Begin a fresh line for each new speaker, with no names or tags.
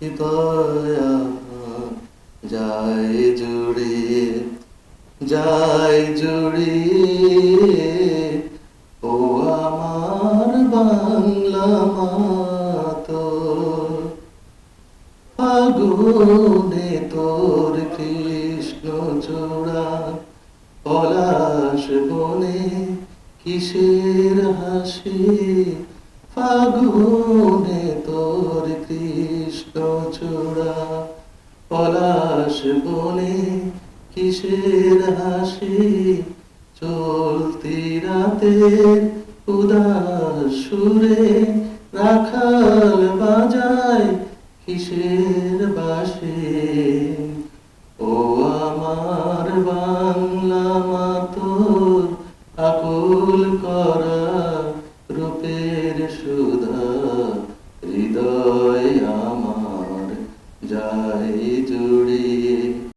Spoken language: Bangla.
হৃদয় আমার। যায় জুড়িয়ে যায় জুড়িয়ে ও আমার বাংলা মাতো ফাগুনে তোর কৃষ্ণ চূড়া, পলাশ বনে কিসের হাসি? ফাগুনে তোর কৃষ্ণ চূড়া, পলাশ বনে কিসের হাসি? চলতি রাতে উদাস সুরে রাখাল বাজায় কিসের বাসে? ও আমার বাংলা মাতোর, আকুল করা জড়িয়ে